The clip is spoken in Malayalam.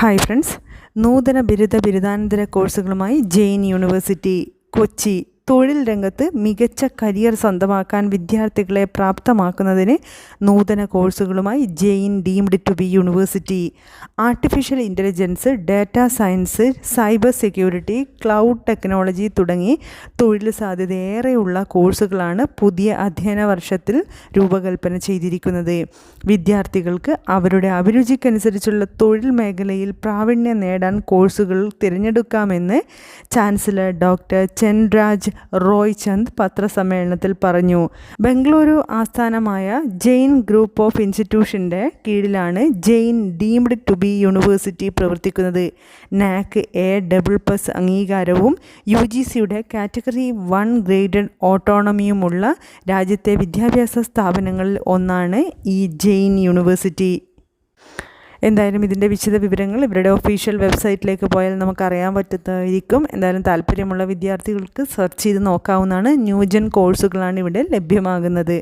ഹായ് ഫ്രണ്ട്സ് നൂതന ബിരുദ ബിരുദാനന്തര കോഴ്സുകളുമായി ജെയിൻ യൂണിവേഴ്സിറ്റി കൊച്ചി. തൊഴിൽ രംഗത്ത് മികച്ച കരിയർ സ്വന്തമാക്കാൻ വിദ്യാർത്ഥികളെ പ്രാപ്തമാക്കുന്നതിന് നൂതന കോഴ്സുകളുമായി Jain deemed to be university. Artificial intelligence data science cyber security cloud technology തുടങ്ങി തൊഴിൽ സാധ്യതയേറെയുള്ള കോഴ്സുകളാണ് പുതിയ അധ്യയന വർഷത്തിൽ രൂപകൽപ്പന ചെയ്തിരിക്കുന്നത്. വിദ്യാർത്ഥികൾക്ക് അവരുടെ അഭിരുചിക്കനുസരിച്ചുള്ള തൊഴിൽ മേഖലയിൽ പ്രാവീണ്യം നേടാൻ കോഴ്സുകൾ തിരഞ്ഞെടുക്കാമെന്ന് ചാൻസലർ ഡോക്ടർ ചെൻരാജ് റോയ് ചന്ദ് പത്രസമ്മേളനത്തിൽ പറഞ്ഞു ബംഗളൂരു ആസ്ഥാനമായ ജെയിൻ ഗ്രൂപ്പ് ഓഫ് ഇൻസ്റ്റിറ്റ്യൂഷന്റെ കീഴിലാണ് Jain deemed to be university പ്രവർത്തിക്കുന്നത്. നാക്ക് എ ഡബിൾ പ്ലസ് അംഗീകാരവും യു ജി സിയുടെ കാറ്റഗറി വൺ ഗ്രേഡഡ് ഓട്ടോണമിയുമുള്ള രാജ്യത്തെ വിദ്യാഭ്യാസ സ്ഥാപനങ്ങളിൽ ഒന്നാണ് ഈ ജെയിൻ യൂണിവേഴ്സിറ്റി. എന്തായാലും ഇതിന്റെ വിശദ വിവരങ്ങൾ ഇവരുടെ ഒഫീഷ്യൽ വെബ്സൈറ്റിലേക്ക് പോയാൽ നമുക്കറിയാൻ പറ്റുന്നതായിരിക്കും. എന്തായാലും താല്പര്യമുള്ള വിദ്യാർത്ഥികൾക്ക് സെർച്ച് ചെയ്ത് നോക്കാവുന്നതാണ്. ന്യൂജൻ കോഴ്സുകളാണ് ഇവിടെ ലഭ്യമാകുന്നത്.